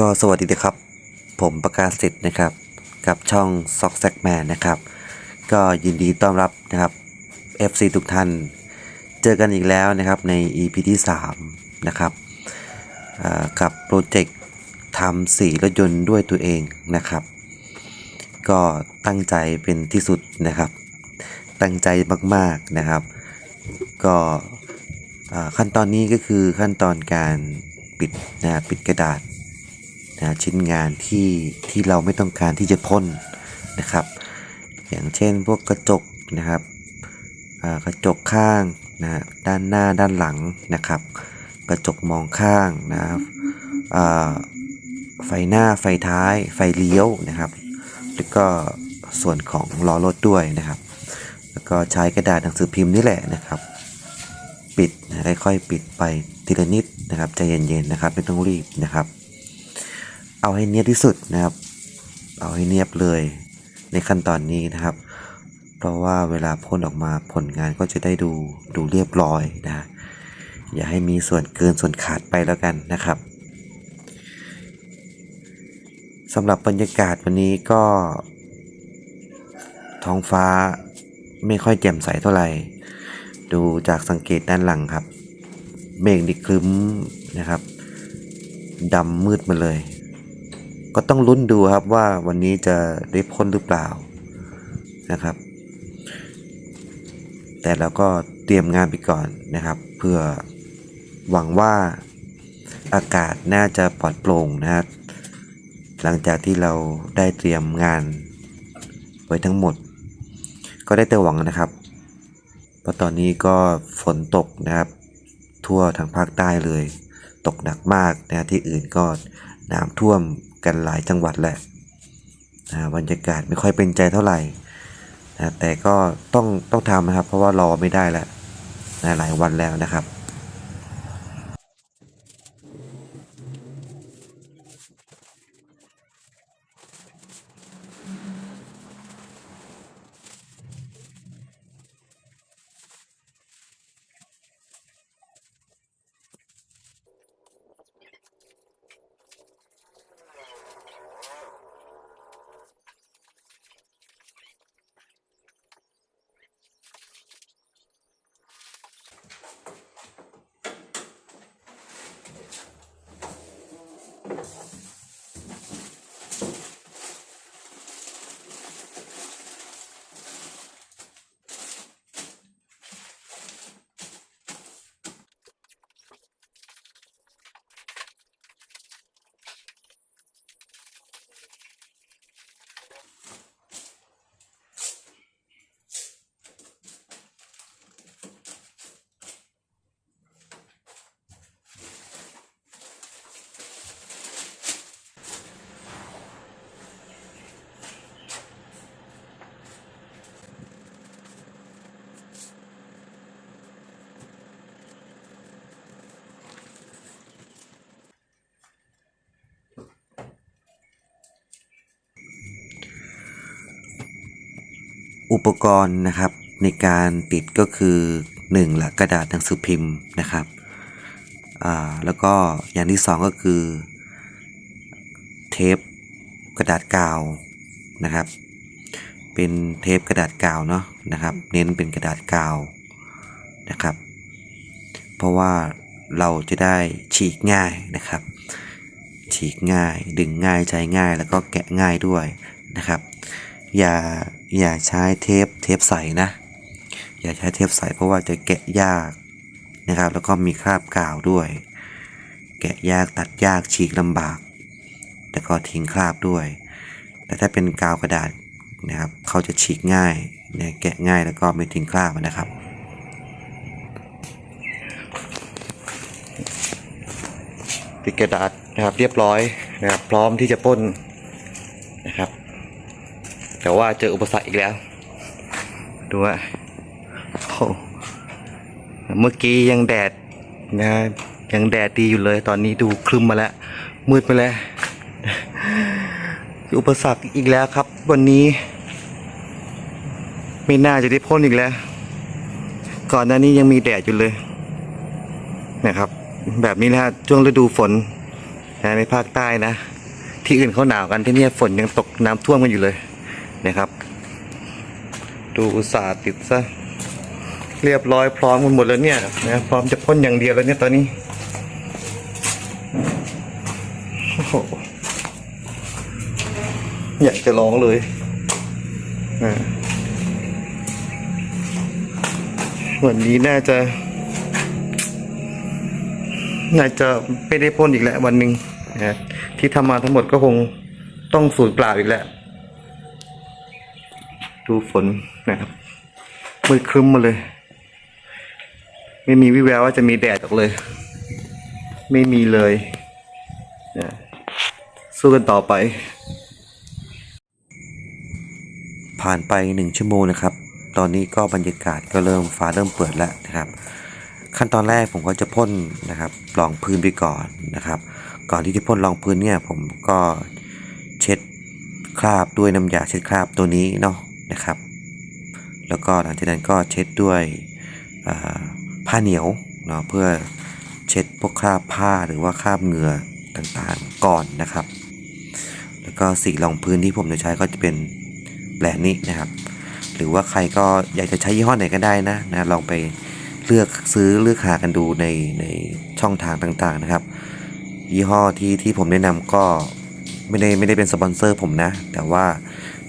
ก็สวัสดีนะครับ ผมประกาศสิทธิ์นะครับ กับช่องซอกแซกแมนนะครับ ก็ยินดีต้อนรับนะครับ FC ทุกท่าน เจอกันอีกแล้วนะครับใน EP ที่ 3 นะครับกับโปรเจกต์ทำสีรถยนต์ด้วยตัวเองนะครับ ก็ตั้งใจเป็นที่สุดนะครับ ตั้งใจมากๆนะครับ ก็ขั้นตอนนี้ก็คือขั้นตอนการปิดนะปิดกระดาษ นะชิ้นงานที่ที่เราไม่ต้องการที่จะพ่นนะครับ อย่างเช่นพวกกระจกนะครับกระจกข้างนะด้านหน้าด้านหลังนะครับ กระจกมองข้างนะครับไฟหน้าไฟท้าย ไฟเลี้ยวนะครับ แล้วก็ส่วนของล้อรถด้วยนะครับ แล้วก็ใช้กระดาษหนังสือพิมพ์นี่แหละนะครับ ปิดนะค่อยๆปิดไปทีละนิดนะครับใจเย็นๆนะครับไม่ต้องรีบนะครับ เอาให้เนียบที่สุดนะครับ เอาให้เนียบเลยในขั้นตอนนี้นะครับ เพราะว่าเวลาพ่นออกมาผลงานก็จะได้ดูดูเรียบร้อยนะ อย่าให้มีส่วนเกินส่วนขาดไปแล้วกันนะครับสำหรับบรรยากาศวันนี้ก็ ท้องฟ้าไม่ค่อยแจ่มใสเท่าไหร่ ดูจากสังเกตด้านหลังครับ เมฆดิครึ้มนะครับดำมืดมาเลย ก็ต้องลุ้นดูครับว่าวันนี้จะได้พ่นหรือเปล่านะครับ แต่เราก็เตรียมงานไปก่อนนะครับ เพื่อหวังว่าอากาศน่าจะปลอดโปร่งนะครับหลังจากที่เราได้เตรียมงานไว้ทั้งหมด ก็ได้แต่หวังนะครับเพราะตอนนี้ก็ฝนตกนะครับ ทั่วทางภาคใต้เลย ตกหนักมากนะที่อื่นก็น้ำท่วม กันหลายจังหวัดแหละนะบรรยากาศไม่ค่อยเป็นใจเท่าไหร่นะแต่ก็ต้องต้องทำนะครับ เพราะว่ารอไม่ได้แล้วนะหลายวันแล้วนะครับ อุปกรณ์นะครับในการติดก็คือ1ละกระดาษหนังสือพิมพ์นะครับแล้วก็อย่างที่สองก็คือ เทปกระดาษกาวนะครับ เป็นเทปกระดาษกาวเนาะนะครับ เน้นเป็นกระดาษกาวนะครับ เพราะว่าเราจะได้ฉีกง่ายนะครับ ฉีกง่ายดึงง่ายใช้ง่ายแล้วก็แกะง่ายด้วยนะครับ อย่า อย่าใช้เทปเทปใสนะ อย่าใช้เทปใสเพราะว่าจะแกะยากนะครับ แล้วก็มีคราบกาวด้วย แกะยากตัดยากฉีกลำบาก แล้วก็ทิ้งคราบด้วย แต่ถ้าเป็นกาวกระดาษนะครับเขาจะฉีกง่ายเนี่ยแกะง่ายแล้วก็ไม่ทิ้งคราบนะครับติดกระดาษนะครับเรียบร้อยนะครับพร้อมที่จะป้นนะครับ แต่ว่าเจออุปสรรคอีกแล้ว ดูว่าโอ้เมื่อกี้ยังแดดนะยังแดดดีอยู่เลย ตอนนี้ดูคลึมมาแล้ว มืดไปแล้ว อุปสรรคอีกแล้วครับ วันนี้ ไม่น่าจะได้พ่นอีกแล้ว ก่อนหน้านี้ยังมีแดดอยู่เลย นะครับ แบบนี้นะฮะช่วงฤดูฝนนะในภาคใต้นะ ที่อื่นเขาหนาวกันที่นี่ฝนยังตกน้ำท่วมกันอยู่เลย นะครับ ดูอุตสาห์ติดซะเรียบร้อยพร้อมกันหมดแล้วเนี่ยนะพร้อมจะพ่นอย่างเดียวแล้วเนี่ยตอนนี้โอ้โหอยากจะร้องเลยวันนี้น่าจะ น่าจะไม่ได้พ่นอีกแล้ววันหนึ่งนะที่ทำมาทั้งหมดก็คงต้องสูญเปล่าอีกแล้ว ดูฝนนะครับมืดครึ้มมาเลย ไม่มีวิแววว่าจะมีแดดออกเลย ไม่มีเลยนะสู้กันต่อไป ผ่านไปหนึ่งชั่วโมงนะครับ ตอนนี้ก็บรรยากาศก็เริ่มฟ้าเริ่มเปิดแล้วนะครับ ขั้นตอนแรกผมก็จะพ่นนะครับรองพื้นไปก่อนนะครับ ก่อนที่จะพ่นรองพื้นเนี่ยผมก็เช็ดคราบด้วยน้ำยาเช็ดคราบตัวนี้เนาะ นะครับ แล้วก็หลังจากนั้นก็เช็ดด้วยผ้าเหนียวเนาะเพื่อเช็ดพวกคราบผ้าหรือว่าคราบเหงื่อต่างๆก่อนนะครับ แล้วก็สีรองพื้นที่ผมจะใช้ก็จะเป็นแบรนด์นี้นะครับ หรือว่าใครก็อยากจะใช้ยี่ห้อไหนก็ได้นะนะลองไปเลือกซื้อเลือกหากันดูในในช่องทางต่างๆนะครับ ยี่ห้อที่ที่ผมแนะนำก็ไม่ได้ไม่ได้เป็นสปอนเซอร์ผมนะ แต่ว่า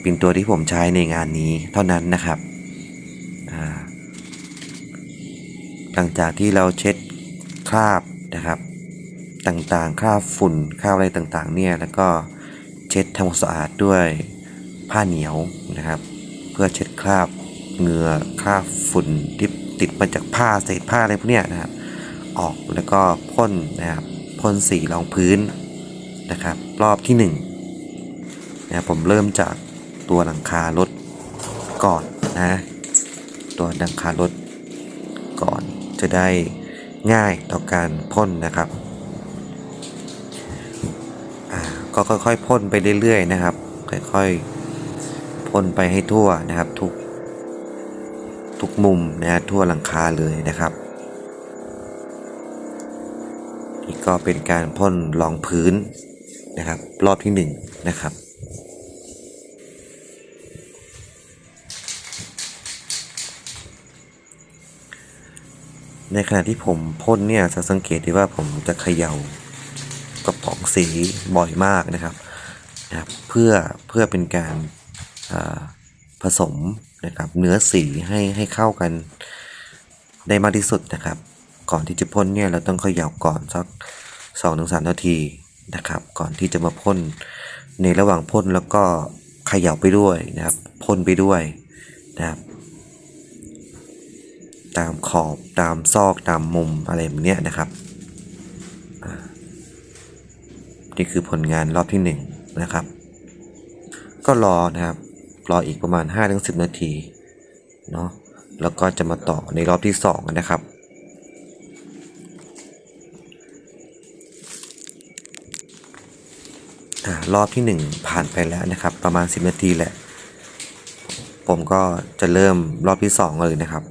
เป็นตัวที่ผมใช้ในงานนี้เท่านั้นนะครับ หลังจากที่เราเช็ดคราบนะครับ ต่างๆ คราบฝุ่นคราบอะไรต่างๆ เนี่ย แล้วก็เช็ดทำความสะอาดด้วยผ้าเหนียวนะครับ เพื่อเช็ดคราบเหงื่อคราบฝุ่นที่ติดมาจากผ้าเศษผ้าอะไรพวกเนี้ยนะครับ ออกแล้วก็พ่นนะครับพ่นสีรองพื้นนะครับ รอบที่หนึ่งนะผมเริ่มจาก ตัวหลังคารถก่อนนะ ตัวหลังคารถก่อนจะได้ง่ายต่อการพ่นนะครับก็ค่อยๆพ่นไปเรื่อยๆนะครับ ค่อยๆพ่นไปให้ทั่วนะครับทุกทุกมุมนะฮะทั่วหลังคาเลยนะครับนี่ก็เป็นการพ่นรองพื้นนะครับ รอบที่หนึ่งนะครับ ในขณะที่ผมพ่นเนี่ยจะสังเกตได้ว่าผมจะเขย่ากระป๋องสีบ่อยมากนะครับนะครับ เพื่อเพื่อเป็นการผสมนะครับเนื้อสีให้ให้เข้ากันได้มากที่สุดนะครับ ก่อนที่จะพ่นเนี่ยเราต้องเขย่าก่อนสักสองถึงสามนาทีนะครับ ก่อนที่จะมาพ่นในระหว่างพ่นแล้วก็เขย่าไปด้วยนะครับพ่นไปด้วยนะครับ ตามขอบตามซอกตามมุมอะไรแบบนี้นะครับ นี่คือผลงานรอบที่หนึ่งนะครับ ก็รอนะครับ รออีกประมาณ 5-10 นาทีเนาะแล้วก็จะมาต่อในรอบที่สองนะครับรอบที่หนึ่งผ่านไปแล้วนะครับ ประมาณ 10 นาทีแหละ ผมก็จะเริ่มรอบที่สองเลยนะครับ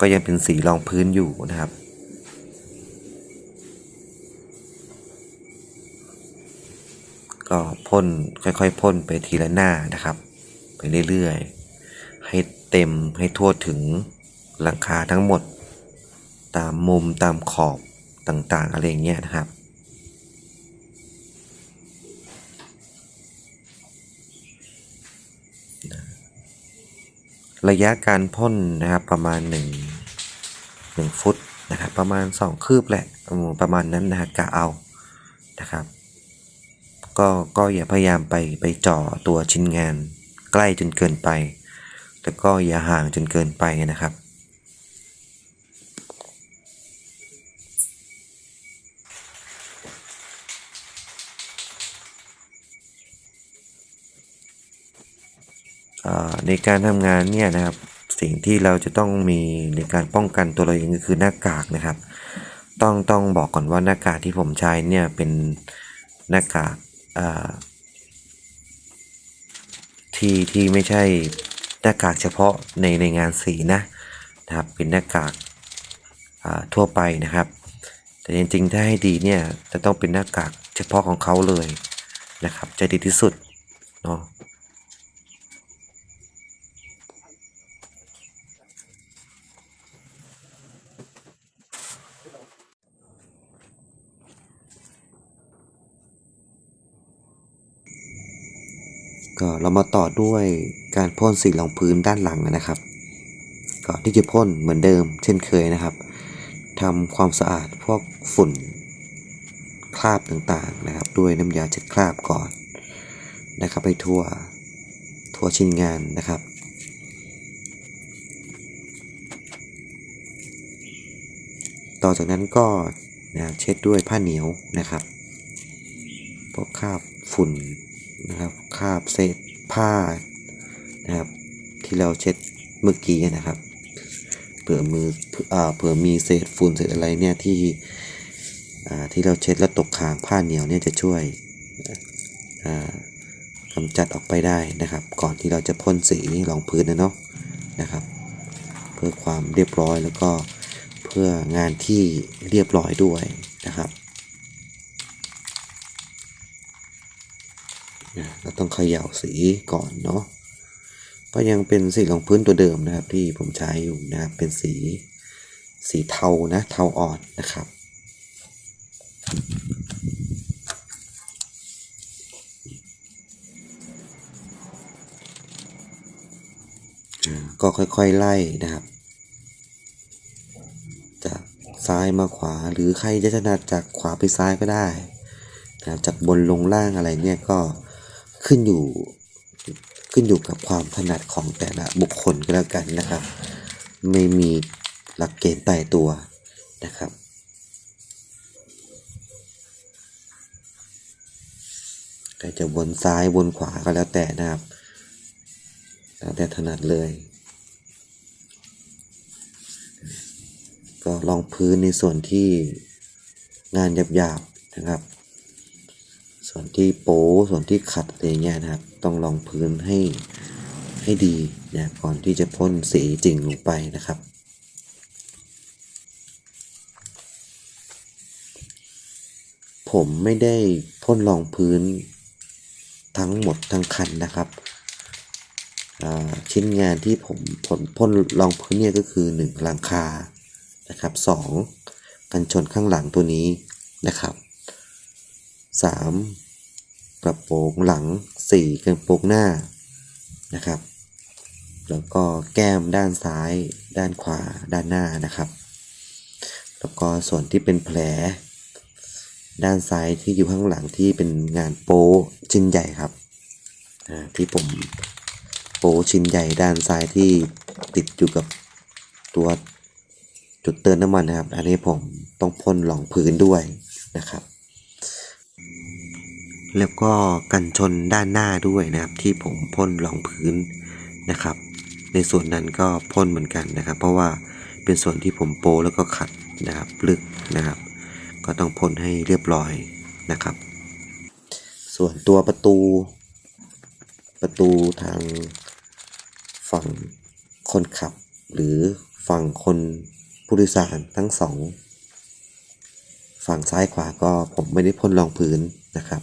ก็ยังเป็นสีรองพื้นอยู่นะครับ ก็พ่นค่อยๆพ่นไปทีละหน้านะครับ ไปเรื่อยๆ ให้เต็มให้ทั่วถึงหลังคาทั้งหมด ตามมุมตามขอบต่างๆ อะไรอย่างเงี้ยนะครับ ระยะการพ่นนะครับประมาณ 1 1 ฟุตนะครับประมาณ 2 คืบแหละประมาณนั้นนะฮะกะเอานะครับ ก็ก็อย่าพยายามไปไปจ่อตัวชิ้นงาน ใกล้จนเกินไป แต่ก็อย่าห่างจนเกินไปนะครับ ในการทำงานเนี่ยนะครับ สิ่งที่เราจะต้องมีในการป้องกันตัวเราเองก็คือหน้ากากนะครับ ต้องต้องบอกก่อนว่าหน้ากากที่ผมใช้เนี่ยเป็นหน้ากากที่ที่ไม่ใช่หน้ากากเฉพาะในในงานสีนะนะครับ เป็นหน้ากากทั่วไปนะครับ แต่จริงๆถ้าให้ดีเนี่ยจะต้องเป็นหน้ากากเฉพาะของเขาเลยนะครับจะดีที่สุดเนาะ ก็เรามาต่อด้วยการพ่นสีรองพื้นด้านหลังนะครับก่อนที่จะพ่นเหมือนเดิม เช่นเคยนะครับทำความสะอาดพวกฝุ่นคราบต่างๆนะครับ ด้วยน้ำยาเช็ดคราบก่อนนะครับไปทั่วทั่วชิ้นงานนะครับต่อจากนั้นก็นะเช็ดด้วยผ้าเหนียวนะครับ พวกคราบฝุ่นนะครับ คราบเศษผ้านะครับ ที่เราเช็ดเมื่อกี้นะครับเผื่อมือเผื่อมีเศษฝุ่นเศษอะไรเนี่ยที่ที่เราเช็ดแล้วตกค้างผ้าเหนียวเนี่ยจะช่วยกำจัดออกไปได้นะครับ ก่อนที่เราจะพ่นสีรองพื้นนะเนาะนะครับ เพื่อความเรียบร้อยแล้วก็เพื่องานที่เรียบร้อยด้วยนะครับนะ เราต้องเขย่าสีก่อนเนาะก็ยังเป็นสีรองพื้นตัวเดิมนะครับ ที่ผมใช้อยู่นะครับเป็นสีสีเทานะเทาอ่อนนะครับอ่าก็ค่อยๆไล่นะครับ จากซ้ายมาขวาหรือใครจะถนัดจากขวาไปซ้ายก็ได้นะครับจากบนลงล่างอะไรเนี่ยก็ ขึ้นอยู่ขึ้นอยู่กับความถนัดของแต่ละบุคคลก็แล้วกันนะครับ ไม่มีหลักเกณฑ์ตายตัวนะครับใครจะวนซ้ายวนขวาก็แล้วแต่นะครับแล้วแต่ถนัดเลย ก็ลองพื้นในส่วนที่งานหยาบๆนะครับ ส่วนที่โป๊ส่วนที่ขัดอะไรเงี้ยนะครับ ต้องลองพื้นให้ให้ดีนะก่อนที่จะพ่นสีจริงลงไปนะครับผมไม่ได้พ่นรองพื้นทั้งหมดทั้งคันนะครับ ชิ้นงานที่ผมพ่นพ่นรองพื้นเนี่ยก็คือ 1 หลังคานะครับ 2 กันชนข้างหลังตัวนี้นะครับ 3 กระโปรงหลัง 4 กระโปรงหน้านะครับ แล้วก็แก้มด้านซ้าย ด้านขวา ด้านหน้านะครับ แล้วก็ส่วนที่เป็นแผล ด้านซ้ายที่อยู่ข้างหลังที่เป็นงานโป๊ชิ้นใหญ่ครับที่ผมโป๊ชิ้นใหญ่ด้านซ้ายที่ติดอยู่กับตัวจุดเตือนน้ำมันนะครับ อันนี้ผมต้องพ่นรองพื้นด้วยนะครับ แล้วก็กันชนด้านหน้าด้วยนะครับ ที่ผมพ่นรองพื้นนะครับ ในส่วนนั้นก็พ่นเหมือนกันนะครับ เพราะว่าเป็นส่วนที่ผมโปแล้วก็ขัดนะครับลึกนะครับ ก็ต้องพ่นให้เรียบร้อยนะครับ ส่วนตัวประตู ประตูทางฝั่งคนขับ หรือฝั่งคนผู้โดยสารทั้งสองฝั่งซ้ายขวาก็ผมไม่ได้พ่นรองพื้นนะครับ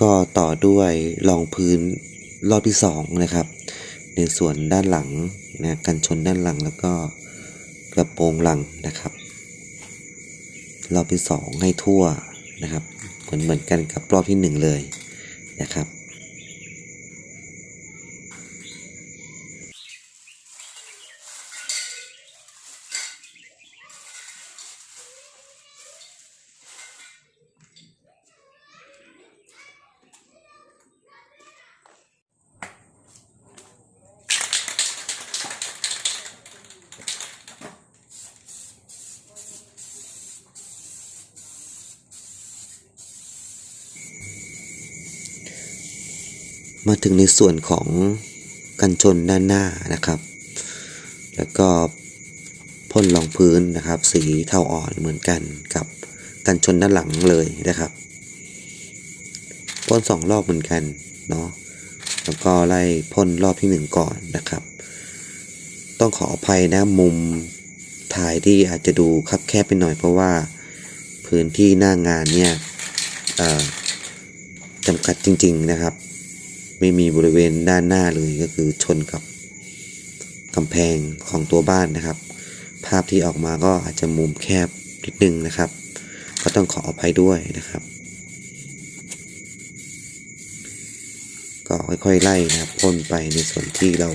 ก็ต่อด้วยรองพื้นรอบที่สองนะครับ ในส่วนด้านหลังนะกันชนด้านหลังแล้วก็กระโปรงหลังนะครับ รอบที่สองให้ทั่วนะครับ เหมือนเหมือนกันกับรอบที่หนึ่งเลยนะครับ มา ถึงในส่วนของกันชนด้านหน้านะครับ แล้วก็พ่นรองพื้นนะครับ สีเทาอ่อนเหมือนกันกับกันชนด้านหลังเลยนะครับพ่นสองรอบเหมือนกันเนาะแล้วก็ไล่พ่นรอบที่หนึ่งก่อนนะครับ ต้องขออภัยนะมุมถ่ายที่อาจจะดูคับแคบไปหน่อยเพราะว่าพื้นที่หน้างานเนี่ยจำกัดจริง ๆนะครับ ไม่มีบริเวณด้านหน้าเลยก็คือชนกับกำแพงของตัวบ้านนะครับ ภาพที่ออกมาก็อาจจะมุมแคบนิดนึงนะครับ ก็ต้องขออภัยด้วยนะครับ ก็ค่อยๆไล่นะครับพ่นไปในส่วนที่เรา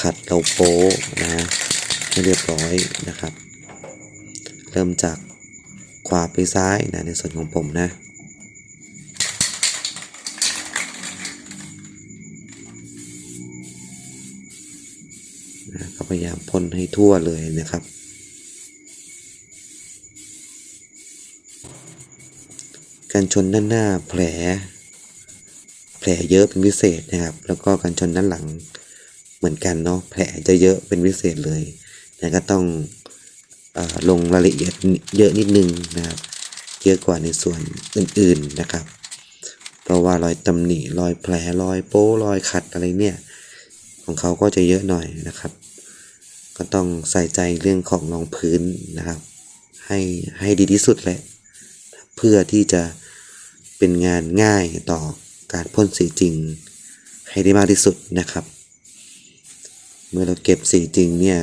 ขัดเราโป๊ะนะให้เรียบร้อยนะครับ เริ่มจากขวาไปซ้ายนะในส่วนของผมนะ ยายามพ่นให้ทั่วเลยนะครับ การชนด้านหน้าแผล แผลเยอะเป็นพิเศษนะครับ แล้วก็การชนด้านหลังเหมือนกันเนาะแผลจะเยอะเป็นพิเศษเลยนะก็ต้องออลงรายละเอียดเยอะนิดนึงนะครับ เยอะกว่าในส่วนอื่นๆนะครับ เพราะว่ารอยตำหนิรอยแผลรอยโป้รอยขัดอะไรเนี่ยของเขาก็จะเยอะหน่อยนะครับ ก็ต้องใส่ใจเรื่องของรองพื้นนะครับ ให้ให้ดีที่สุดแหละ เพื่อที่จะเป็นงานง่ายต่อการพ่นสีจริง ให้ได้มากที่สุดนะครับ เมื่อเราเก็บสีจริงเนี่ย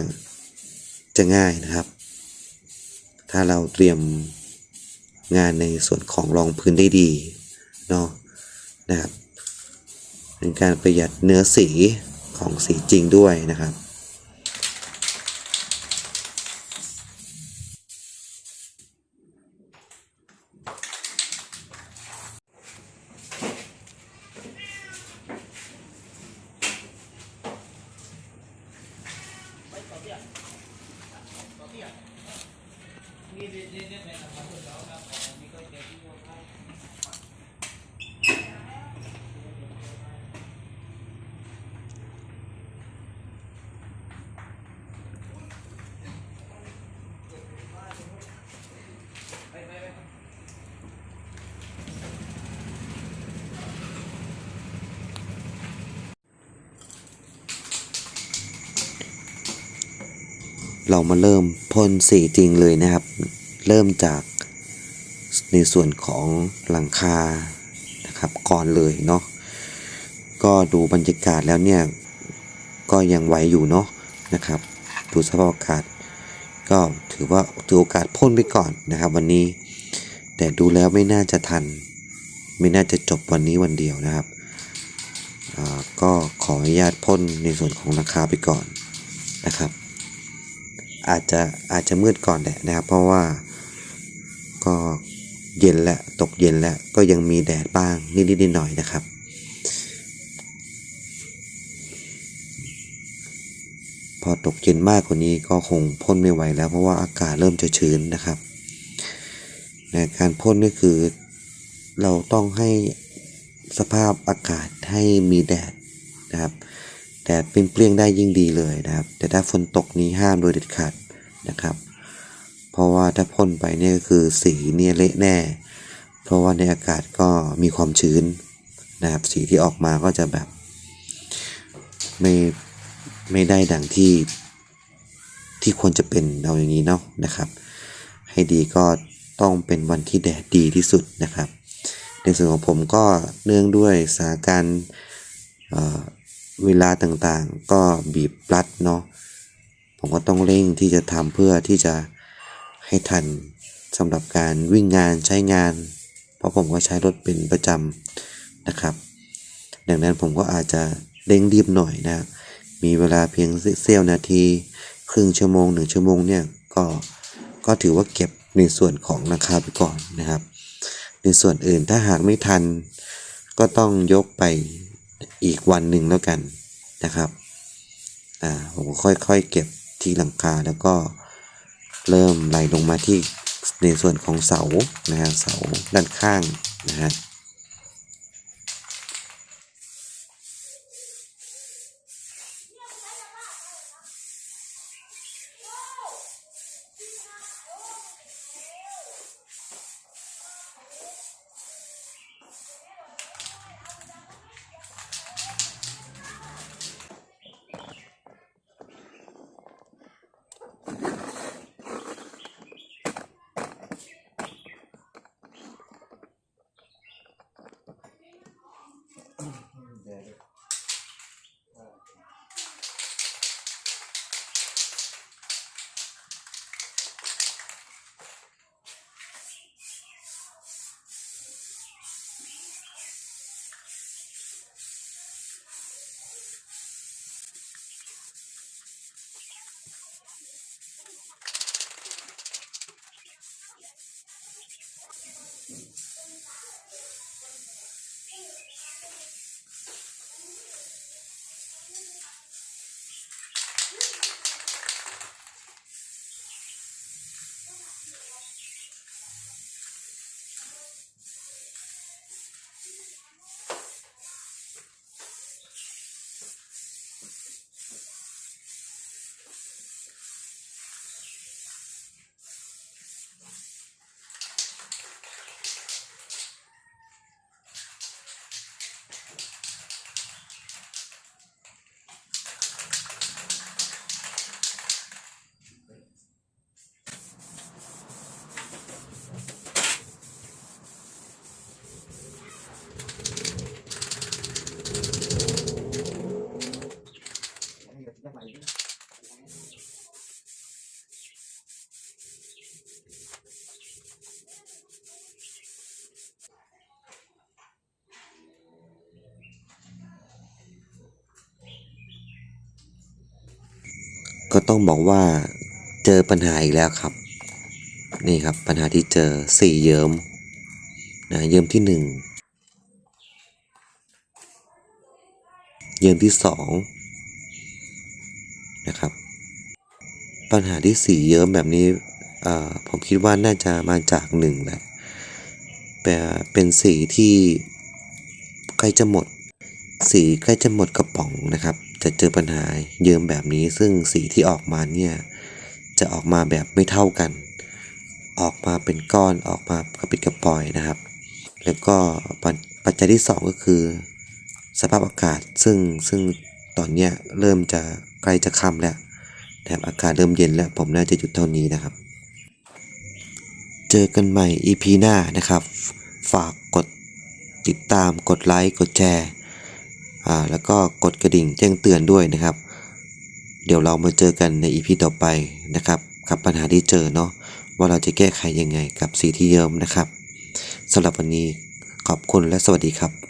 จะง่ายนะครับ ถ้าเราเตรียมงานในส่วนของรองพื้นได้ดีเนาะนะครับเป็นการประหยัดเนื้อสีของสีจริงด้วยนะครับ เรามาเริ่มพ่นสีจริงเลยนะครับ เริ่มจากในส่วนของหลังคานะครับก่อนเลยเนาะก็ดูบรรยากาศแล้วเนี่ย ก็ยังไหวอยู่เนาะนะครับ ดูสภาพอากาศ ก็ถือว่าถือโอกาสพ่นไปก่อนนะครับ วันนี้ แต่ดูแล้วไม่น่าจะทัน ไม่น่าจะจบวันนี้วันเดียวนะครับก็ขออนุญาตพ่นในส่วนของราคาไปก่อนนะครับ อาจจะอาจจะมืดก่อนแหละนะครับ เพราะว่า ก็เย็นแล้วตกเย็นแล้วก็ยังมีแดดบ้างนิดๆหน่อยๆนะครับ พอตกเย็นมากกว่านี้ก็คงพ่นไม่ไหวแล้วเพราะว่าอากาศเริ่มจะชื้นนะครับในการพ่นก็คือเราต้องให้สภาพอากาศให้มีแดดนะครับแดดเป็นเปรี้ยงๆได้ยิ่งดีเลยนะครับ แต่ถ้าฝนตกนี้ห้ามโดยเด็ดขาดนะครับ เพราะว่าถ้าพ่นไปเนี่ยก็คือสีเนี่ยเละแน่ เพราะว่าในอากาศก็มีความชื้นนะครับสีที่ออกมาก็จะแบบ ไม่ไม่ได้ดังที่ที่ควรจะเป็นเอาอย่างนี้เนาะนะครับ ให้ดีก็ต้องเป็นวันที่แดดดีที่สุดนะครับ ในส่วนของผมก็เนื่องด้วยสถานการณ์เอ่อเวลาต่างๆ ก็บีบรัดเนาะผมก็ต้องเร่งที่จะทำเพื่อที่จะ ให้ทันสำหรับการวิ่งงานใช้งาน เพราะผมก็ใช้รถเป็นประจำนะครับ ดังนั้นผมก็อาจจะเร่งรีบหน่อยนะครับมีเวลาเพียงเสี้ยวนาที ครึ่งชั่วโมงหนึ่งชั่วโมงเนี่ยก็ก็ถือว่าเก็บในส่วนของราคาไปก่อนนะครับ ในส่วนอื่นถ้าหากไม่ทัน ก็ต้องยกไปอีกวันหนึ่งแล้วกันนะครับ อ่าผมก็ค่อยๆเก็บที่หลังคาแล้วก็ เริ่มไหลลงมาที่ในส่วนของเสานะฮะเสาด้านข้างนะฮะ ก็ต้องบอกว่าเจอปัญหาอีกแล้วครับ นี่ครับปัญหาที่เจอสี่เยิ้มนะเยิ้มที่หนึ่งเยิ้มที่สอง ปัญหาที่สีเยิ้มแบบนี้เอ่อผมคิดว่าน่าจะมาจากหนึ่งแหละแต่เป็นสีที่ใกล้จะหมด สีใกล้จะหมดกระป๋องนะครับ จะเจอปัญหาเยิ้มแบบนี้ ซึ่งสีที่ออกมาเนี่ยจะออกมาแบบไม่เท่ากัน ออกมาเป็นก้อนออกมากระปิดกระปล่อยนะครับ แล้วก็ปัจปัจจัยที่สองก็คือ สภาพอากาศซึ่งซึ่งตอนเนี้ยเริ่มจะใกล้จะค่ำแล้ว นะครับอากาศเริ่มเย็นแล้วผมน่าจะหยุดเท่านี้นะครับ เจอกันใหม่ EP หน้านะครับ ฝากกดติดตามกดไลค์กดแชร์อ่าแล้วก็กดกระดิ่งแจ้งเตือนด้วยนะครับ เดี๋ยวเรามาเจอกันในอีพีต่อไปนะครับกับปัญหาที่เจอเนาะว่าเราจะแก้ไขยังไงกับสีที่เยิ้มนะครับสำหรับวันนี้ขอบคุณและสวัสดีครับ